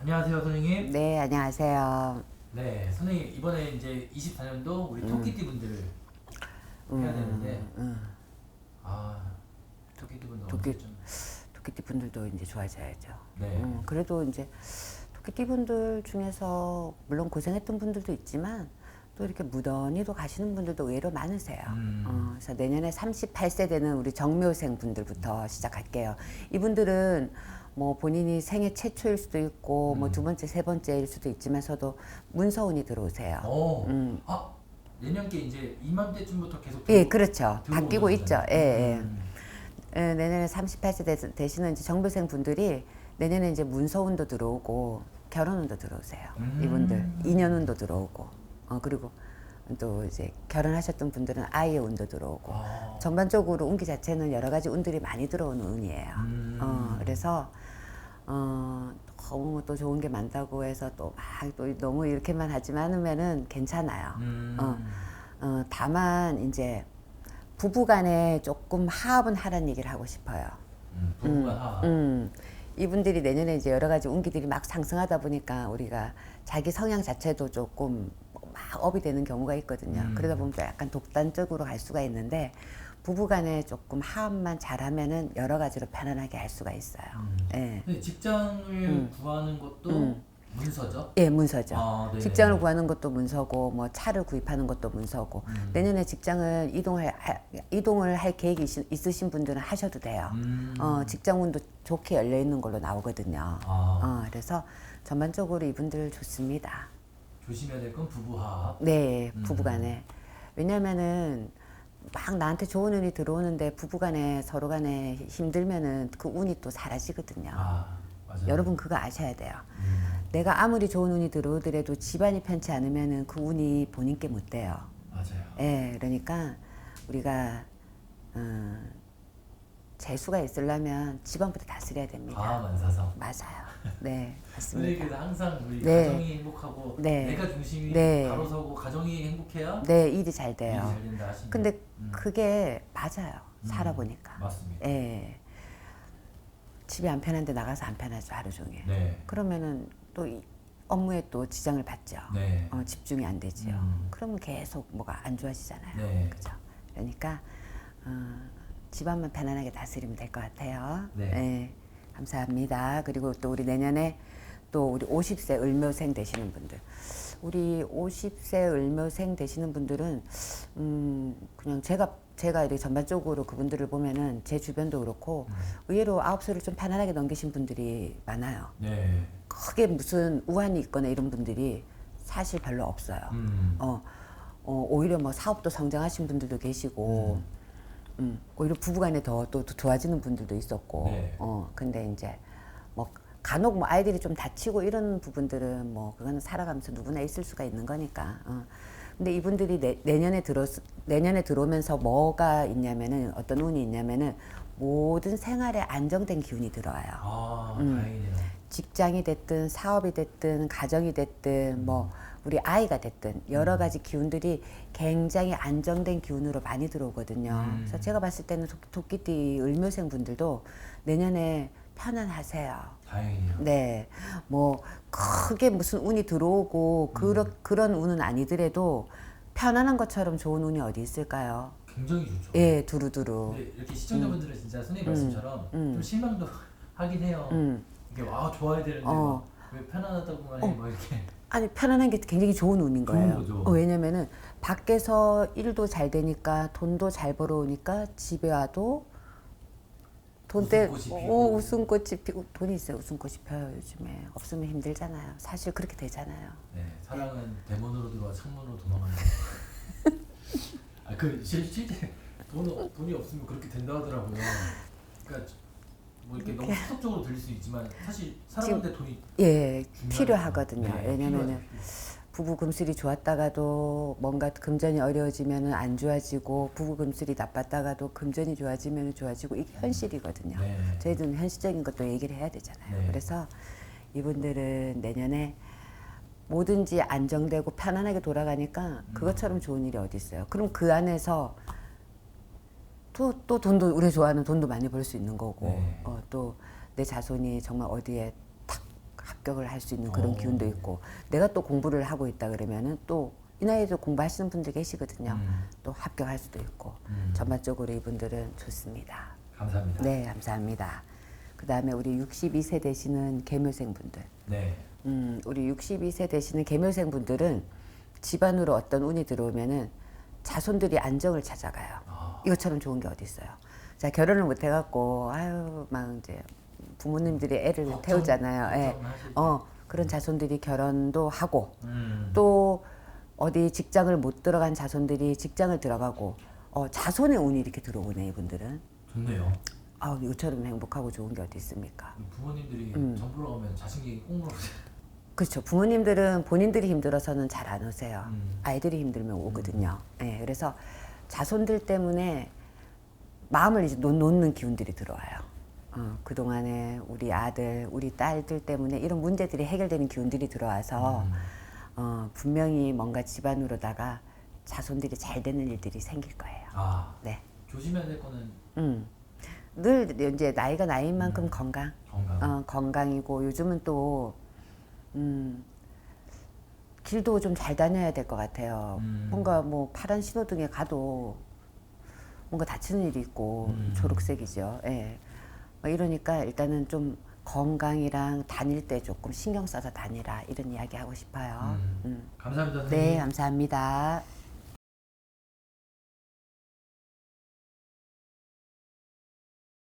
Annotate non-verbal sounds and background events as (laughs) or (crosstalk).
안녕하세요, 선생님. 네, 안녕하세요. 네, 선생님 이번에 이제 24년도 우리 토끼띠 분들 해야 되는데 음, 아 토끼띠 분들 토끼- 어떻게 좀 토끼띠 분들도 이제 좋아져야죠. 네. 음, 그래도 이제 토끼띠 분들 중에서 물론 고생했던 분들도 있지만 또 이렇게 무던히도 가시는 분들도 의외로 많으세요. 음. 어, 그래서 내년에 38세 되는 우리 정묘생 분들부터 시작할게요. 이분들은 뭐 본인이 생애 최초일 수도 있고 뭐두 번째, 세 번째일 수도 있지만서도 문서운이 들어오세요. 어, 음. 아 내년께 이제 이맘때쯤부터 계속 예, 들어오- 그렇죠. 바뀌고 있죠. 예, 예. 음. 예, 내년에 38세 되- 되시는 이제 정교생 분들이 내년에 이제 문서운도 들어오고 결혼운도 들어오세요. 음. 이분들 인연운도 들어오고 어 그리고 또 이제 결혼하셨던 분들은 아이의 운도 들어오고 아, 전반적으로 운기 자체는 여러 가지 운들이 많이 들어오는 운이에요. 음. 어 그래서 어 너무 또 좋은 게 많다고 해서 또 막 또 너무 이렇게만 하지 않으면은 괜찮아요. 음. 어. 어, 다만 이제 부부간에 조금 하합은 하라는 얘기를 하고 싶어요. 음, 부부가 하. 음, 이분들이 내년에 이제 여러 가지 운기들이 막 상승하다 보니까 우리가 자기 성향 자체도 조금 막 업이 되는 경우가 있거든요. 음. 그러다 보면 또 약간 독단적으로 갈 수가 있는데 부부간에 조금 하합만 잘하면은 여러 가지로 편안하게 할 수가 있어요. 음. 예, 근데 직장을 구하는 것도 음. 문서죠? 예, 문서죠. 아, 네네. 직장을 구하는 것도 문서고 뭐 차를 구입하는 것도 문서고 음. 내년에 직장을 이동할 하- 이동을 할 계획이 있- 있으신 분들은 하셔도 돼요. 음. 어, 직장운도 좋게 열려 있는 걸로 나오거든요. 아, 어, 그래서 전반적으로 이분들 좋습니다. 조심해야 될 건 부부하. 네, 음. 부부간에 왜냐면은 막 나한테 좋은 운이 들어오는데 부부간에 서로 간에 힘들면은 그 운이 또 사라지거든요. 아, 맞아요. 여러분 그거 아셔야 돼요. 음. 내가 아무리 좋은 운이 들어오더라도 집안이 편치 않으면은 그 운이 본인께 못 돼요. 맞아요. 예, 그러니까 우리가 어, 재수가 있으려면 집안부터 다스려야 됩니다. 아, 만사성. 맞아요. 네, (laughs) 맞습니다. 선생님께서 항상 우리 네. 가정이 행복하고 네. 내가 중심이 네. 바로 서고 가정이 행복해야 네, 일이 잘 일이 돼요. 잘 된다 하시는 근데 음. 그게 맞아요. 음. 살아보니까. 맞습니다. 예. 집이 안 편한데 나가서 안 편하죠 하루 종일. 네. 그러면은 또 이 업무에 또 지장을 받죠. 네. 어, 집중이 안 되지요. 음. 그러면 계속 뭐가 안 좋아지잖아요. 네. 그죠? 그러니까 어, 집안만 편안하게 다스리면 될 것 같아요. 네. 감사합니다. 그리고 또 우리 내년에 또 우리 50세 을묘생 되시는 분들. 우리 50세 을묘생 되시는 분들은 음 그냥 제가 제가 이렇게 전반적으로 그분들을 보면은 제 주변도 그렇고 음. 의외로 아홉 수를 좀 편안하게 넘기신 분들이 많아요. 네. 크게 무슨 우환이 있거나 이런 분들이 사실 별로 없어요. 음. 어, 어, 오히려 뭐 사업도 성장하신 분들도 계시고, 음, 오히려 부부간에 더 또 좋아지는 분들도 있었고, 네. 어, 근데 이제 뭐 간혹 뭐 아이들이 좀 다치고 이런 부분들은 뭐 그거는 살아가면서 누구나 있을 수가 있는 거니까. 어. 근데 이분들이 내, 내년에 들어 내년에 들어오면서 뭐가 있냐면은 어떤 운이 있냐면은 모든 생활에 안정된 기운이 들어와요. 아, 음. 다행이네요. 직장이 됐든 사업이 됐든 가정이 됐든 뭐 우리 아이가 됐든 여러 음. 가지 기운들이 굉장히 안정된 기운으로 많이 들어오거든요. 음. 그래서 제가 봤을 때는 토- 토끼띠 을묘생 분들도 내년에 편안하세요. 다행이네요. 네, 뭐 크게 무슨 운이 들어오고 그런 음. 그런 운은 아니더라도 편안한 것처럼 좋은 운이 어디 있을까요? 굉장히 좋죠. 예, 두루두루. 근데 이렇게 시청자분들은 진짜 선생님 말씀처럼 음. 좀 실망도 하긴 해요. 음. 이게 와 좋아야 되는데 어. 막왜 편안하다고만 해, 뭐 이렇게. 아니 편안한 게 굉장히 좋은 운인 좋은 거예요. 거죠. 어, 왜냐면은 밖에서 일도 잘 되니까 돈도 잘 벌어오니까 집에 와도 돈때 웃음꽃이 어, 피고. 웃음꽃이 피고 돈이 있어요. 웃음꽃이 펴요 요즘에 없으면 힘들잖아요. 사실 그렇게 되잖아요. 네, 사랑은 대문으로 들어와 창문으로 도망간다. (laughs) 아, 그 실, 실제 돈 돈이 없으면 그렇게 된다 하더라고요. 그러니까 뭐 이렇게 너무 수적으로 들릴 수 있지만 사실 사람한테 돈이 예. 필요하거든요. 네, 왜냐면은 필요하죠. 부부 금슬이 좋았다가도 뭔가 금전이 어려워지면은 안 좋아지고 부부 금슬이 나빴다가도 금전이 좋아지면 좋아지고 이게 현실이거든요. 네. 저희들은 현실적인 것도 얘기를 해야 되잖아요. 네. 그래서 이분들은 내년에 뭐든지 안정되고 편안하게 돌아가니까 음. 그것처럼 좋은 일이 어디 있어요? 그럼 그 안에서 또, 또 돈도 우리 좋아하는 돈도 많이 벌 수 있는 거고 네. 어, 또 내 자손이 정말 어디에 탁 합격을 할 수 있는 그런 어. 기운도 있고 내가 또 공부를 하고 있다 그러면은 또 이 나이에도 공부하시는 분들 계시거든요. 음. 또 합격할 수도 있고 음. 전반적으로 이분들은 좋습니다. 감사합니다. 네, 감사합니다. 그 다음에 우리 62세 되시는 개묘생 분들. 네. 음, 우리 62세 되시는 개묘생 분들은 집안으로 어떤 운이 들어오면은 자손들이 안정을 찾아가요. 아. 이것처럼 좋은 게 어디 있어요? 자 결혼을 못 해갖고 아유 막 이제 부모님들이 애를 태우잖아요. 예. 어 그런 자손들이 결혼도 하고 음. 또 어디 직장을 못 들어간 자손들이 직장을 들어가고 어, 자손의 운이 이렇게 들어오네 이분들은. 좋네요. 아 이것처럼 행복하고 좋은 게 어디 있습니까? 부모님들이 음. 전 보러 가면 자식이 꼭 물어보세요. (laughs) 그렇죠. 부모님들은 본인들이 힘들어서는 잘 안 오세요. 음. 아이들이 힘들면 오거든요. 예, 그래서 자손들 때문에 마음을 이제 놓, 놓는 기운들이 들어와요. 어, 그동안에 우리 아들, 우리 딸들 때문에 이런 문제들이 해결되는 기운들이 들어와서 음. 어, 분명히 뭔가 집안으로다가 자손들이 잘 되는 일들이 생길 거예요. 아 네. 조심해야 될 거는 음. 늘 이제 나이가 나이인 만큼 음. 건강. 건강. 어, 건강이고 요즘은 또 음, 길도 좀 잘 다녀야 될 것 같아요. 음. 뭔가 뭐 파란 신호등에 가도 뭔가 다치는 일이 있고 음. 초록색이죠. 예. 뭐 이러니까 일단은 좀 건강이랑 다닐 때 조금 신경 써서 다니라 이런 이야기 하고 싶어요. 음. 음. 감사합니다. 선생님. 네, 감사합니다.